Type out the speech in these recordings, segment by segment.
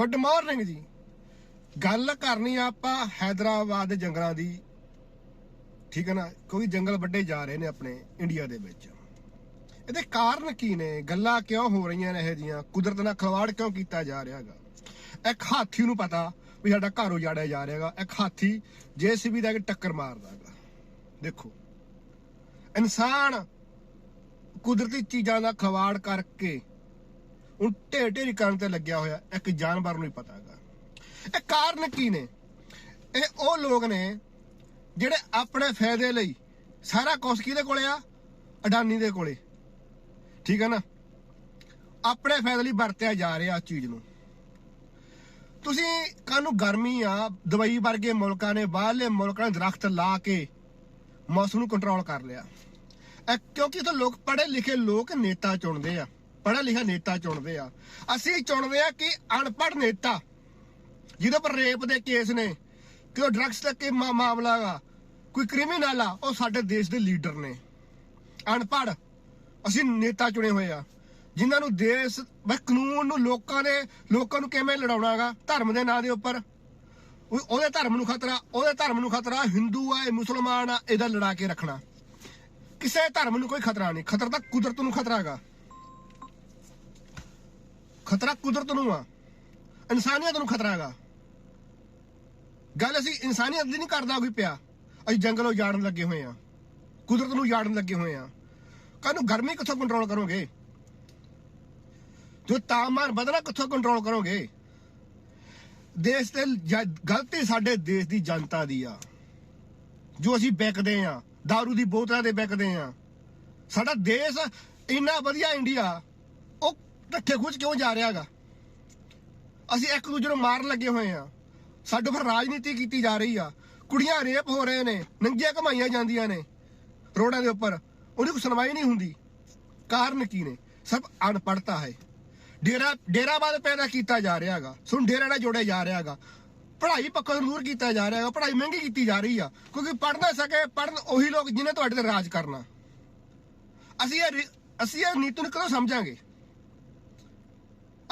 Good morning ਜੀ। ਗੱਲ ਕਰਨੀ ਆਪਾਂ ਹైదరాబాద్ ਦੇ ਜੰਗਲਾਂ ਦੀ। ਠੀਕ ਹੈ ਨਾ? ਕੋਈ ਜੰਗਲ ਵੱਡੇ ਜਾ ਰਹੇ ਨੇ ਆਪਣੇ ਇੰਡੀਆ ਦੇ ਵਿੱਚ। ਇਹਦੇ ਕਾਰਨ ਕੀ ਨੇ? ਗੱਲਾਂ ਕਿਉਂ ਹੋ ਰਹੀਆਂ ਨੇ ਇਹ ਜੀਆਂ? ਕੁਦਰਤ ਨਾਲ ਖਿਲਵਾੜ ਕਿਉਂ ਕੀਤਾ ਜਾ ਰਿਹਾ ਹੈਗਾ? ਇੱਕ ਹਾਥੀ ਨੂੰ ਪਤਾ ਵੀ ਸਾਡਾ ਘਰ ਉਜਾੜਿਆ ਜਾ ਰਿਹਾ ਹੈਗਾ। ਇੱਕ ਹਾਥੀ ਜੇਸੀਬੀ ਦਾ ਇੱਕ ਟੱਕਰ ਮਾਰਦਾ ਹੈਗਾ। ਦੇਖੋ। ਇਨਸਾਨ ਕੁਦਰਤੀ ਚੀਜ਼ਾਂ ਦਾ ਖਿਲਵਾੜ ਕਰਕੇ ਹੁਣ ਢੇਰ ਢੇਰੀ ਕਰਨ ਤੇ ਲੱਗਿਆ ਹੋਇਆ, ਇੱਕ ਜਾਨਵਰ ਨੂੰ ਹੀ ਪਤਾ ਹੈਗਾ। ਇਹ ਕਾਰਨ ਕੀ ਨੇ? ਇਹ ਉਹ ਲੋਕ ਨੇ ਜਿਹੜੇ ਆਪਣੇ ਫਾਇਦੇ ਲਈ ਸਾਰਾ ਕੁਛ ਕਿਹਦੇ ਕੋਲੇ ਆ? ਅਡਾਨੀ ਦੇ ਕੋਲੇ। ਠੀਕ ਹੈ ਨਾ? ਆਪਣੇ ਫਾਇਦੇ ਲਈ ਵਰਤਿਆ ਜਾ ਰਿਹਾ ਇਸ ਚੀਜ਼ ਨੂੰ। ਤੁਸੀਂ ਕਾਨੂੰ ਗਰਮੀ ਆ ਦੁਬਈ ਵਰਗੇ ਮੁਲਕਾਂ ਨੇ ਬਾਹਰਲੇ ਮੁਲਕਾਂ ਨੇ ਦਰਖਤ ਲਾ ਕੇ ਮੌਸਮ ਨੂੰ ਕੰਟਰੋਲ ਕਰ ਲਿਆ। ਕਿਉਂਕਿ ਇੱਥੇ ਲੋਕ ਪੜ੍ਹੇ ਲਿਖੇ ਲੋਕ ਨੇਤਾ ਚੁਣਦੇ ਆ। ਪੜ੍ਹਿਆ ਲਿਖਿਆ ਨੇਤਾ ਚੁਣਦੇ ਆ। ਅਸੀਂ ਚੁਣਦੇ ਆ ਕਿ ਅਨਪੜ੍ਹ ਨੇਤਾ, ਜਿਹਦੇ ਪਰ ਰੇਪ ਦੇ ਕੇਸ ਨੇ, ਕਿ ਉਹ ਡਰੱਗਸ ਤੱਕ ਕੇ ਮਾਮਲਾ ਆ ਕੋਈ ਕ੍ਰਿਮੀਨਲ ਆ, ਉਹ ਸਾਡੇ ਦੇਸ਼ ਦੇ ਲੀਡਰ ਨੇ। ਅਨਪੜ੍ਹ, ਅਸੀਂ ਨੇਤਾ ਚੁਣੇ ਹੋਏ ਆ, ਜਿਨ੍ਹਾਂ ਨੂੰ ਦੇਸ਼, ਬਈ ਕਾਨੂੰਨ ਨੂੰ ਲੋਕਾਂ ਦੇ ਲੋਕਾਂ ਨੂੰ ਕਿਵੇਂ ਲੜਾਉਣਾਗਾ ਧਰਮ ਦੇ ਨਾਂ ਦੇ ਉੱਪਰ। ਉਹ- ਉਹਦੇ ਧਰਮ ਨੂੰ ਖਤਰਾ, ਉਹਦੇ ਧਰਮ ਨੂੰ ਖਤਰਾ, ਹਿੰਦੂ ਆ ਇਹ, ਮੁਸਲਮਾਨ ਆ, ਇਹਦਾ ਲੜਾ ਕੇ ਰੱਖਣਾ। ਕਿਸੇ ਧਰਮ ਨੂੰ ਕੋਈ ਖਤਰਾ ਨਹੀਂ, ਖਤਰਾ ਤਾਂ ਕੁਦਰਤ ਨੂੰ ਖਤਰਾ ਹੈਗਾ ਖਤਰਾ ਕੁਦਰਤ ਨੂੰ ਆ। ਇਨਸਾਨੀਅਤ ਨੂੰ ਖਤਰਾ ਹੈਗਾ। ਗੱਲ ਅਸੀਂ ਇਨਸਾਨੀਅਤ ਦੀ ਨਹੀਂ ਕਰਦਾ ਕੋਈ ਪਿਆ। ਅਸੀਂ ਜੰਗਲ ਜਾੜਨ ਲੱਗੇ ਹੋਏ ਆ। ਕੁਦਰਤ ਨੂੰ ਜਾੜਨ ਲੱਗੇ ਹੋਏ ਆ। ਕਾਹਨੂੰ ਗਰਮੀ ਕਿੱਥੋਂ ਕੰਟਰੋਲ ਕਰੋਗੇ? ਜੋ ਤਾਪਮਾਨ ਵਧਣਾ ਕਿੱਥੋਂ ਕੰਟਰੋਲ ਕਰੋਗੇ? ਦੇਸ਼ ਤੇ ਗਲਤੀ ਸਾਡੇ ਦੇਸ਼ ਦੀ ਜਨਤਾ ਦੀ ਆ। ਜੋ ਅਸੀਂ ਵਿਕਦੇ ਆ दारू ਦੀ ਬੋਤਲਾਂ ਦੇ ਵਿਕਦੇ ਆ। ਸਾਡਾ ਦੇਸ਼ ਇੰਨਾ ਵਧੀਆ ਇੰਡੀਆ ਉਹ ਢੱਠੇ ਖੁੱਚ ਕਿਉਂ ਜਾ ਰਿਹਾਗਾ ਅਸੀਂ ਇੱਕ ਦੂਜੇ ਨੂੰ ਮਾਰਨ ਲੱਗੇ ਹੋਏ ਆ ਸਾਡੇ ਉੱਪਰ ਰਾਜਨੀਤੀ ਕੀਤੀ ਜਾ ਰਹੀ ਆ। ਕੁੜੀਆਂ ਰੇਪ ਹੋ ਰਹੇ ਨੇ, ਨੰਗੀਆਂ ਕਮਾਈਆਂ ਜਾਂਦੀਆਂ ਨੇ ਰੋਡਾਂ ਦੇ ਉੱਪਰ। ਉਹਦੀ ਕੋਈ ਸੁਣਵਾਈ ਨਹੀਂ ਹੁੰਦੀ। ਕਾਰਨ ਕੀ ਨੇ? ਸਭ ਅਨਪੜਤਾ ਹੈ। ਡੇਰਾ ਡੇਰਾਵਾਦ ਪੈਦਾ ਕੀਤਾ ਜਾ ਰਿਹਾ ਹੈਗਾ। ਸੁਣ, ਡੇਰਾ ਨਾਲ ਜੋੜਿਆ ਜਾ ਰਿਹਾ ਹੈਗਾ। ਪੜ੍ਹਾਈ ਪੱਖੋਂ ਦੂਰ ਕੀਤਾ ਜਾ ਰਿਹਾ ਹੈਗਾ। ਪੜ੍ਹਾਈ ਮਹਿੰਗੀ ਕੀਤੀ ਜਾ ਰਹੀ ਆ। ਕਿਉਂਕਿ ਪੜ੍ਹ ਨਾ ਸਕੇ, ਪੜ੍ਹਨ ਉਹੀ ਲੋਕ ਜਿਨ੍ਹਾਂ ਤੁਹਾਡੇ ਤੇ ਰਾਜ ਕਰਨਾ। ਅਸੀਂ ਇਹ ਰੀ- ਅਸੀਂ ਇਹ ਨੀਤੀ ਨੂੰ ਕਦੋਂ ਸਮਝਾਂਗੇ?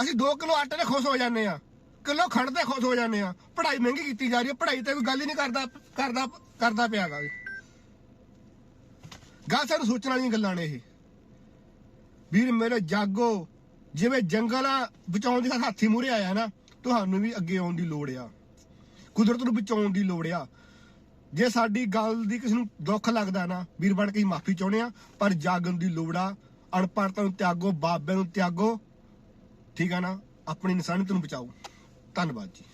ਅਸੀਂ 2 ਕਿਲੋ ਆਟੇ ਤੇ ਖੁਸ਼ ਹੋ ਜਾਂਦੇ ਆ ਕਿਲੋ ਖੰਡ ਤੇ ਖੁਸ਼ ਹੋ ਜਾਂਦੇ ਆ ਪੜ੍ਹਾਈ ਮਹਿੰਗੀ ਕੀਤੀ ਜਾ ਰਹੀ ਹੈ। ਪੜ੍ਹਾਈ ਤੇ ਕੋਈ ਗੱਲ ਹੀ ਨਹੀਂ ਕਰਦਾ ਕਰਦਾ ਕਰਦਾ ਪਿਆਗਾ ਗੱਲ ਸਾਨੂੰ ਸੋਚਣ ਵਾਲੀਆਂ ਗੱਲਾਂ ਨੇ ਇਹ। ਵੀਰ ਮੇਰੇ ਜਾਗੋ, ਜਿਵੇਂ ਜੰਗਲਾਂ ਬਚਾਉਣ ਦੀ ਹਾਥੀ ਮੂਰੇ ਆਇਆ ਨਾ, ਤੁਹਾਨੂੰ ਵੀ ਅੱਗੇ ਆਉਣ ਦੀ ਲੋੜ ਆ। ਕੁਦਰਤ ਨੂੰ ਬਚਾਉਣ ਦੀ ਲੋੜ ਆ। ਜੇ ਸਾਡੀ ਗੱਲ ਦੀ ਕਿਸੇ ਨੂੰ ਦੁੱਖ ਲੱਗਦਾ ਨਾ, ਵੀਰ ਬਣ ਕੇ ਮਾਫੀ ਚਾਹੁੰਦੇ ਆ ਪਰ ਜਾਗਣ ਦੀ ਲੋੜ ਆ। ਅਣਪੜਤਾ ਨੂੰ ਤਿਆਗੋ ਬਾਬੇ ਨੂੰ ਤਿਆਗੋ। ਠੀਕ ਆ ਨਾ? ਆਪਣੀ ਇਨਸਾਨੀਅਤ ਨੂੰ ਬਚਾਓ। ਧੰਨਵਾਦ ਜੀ।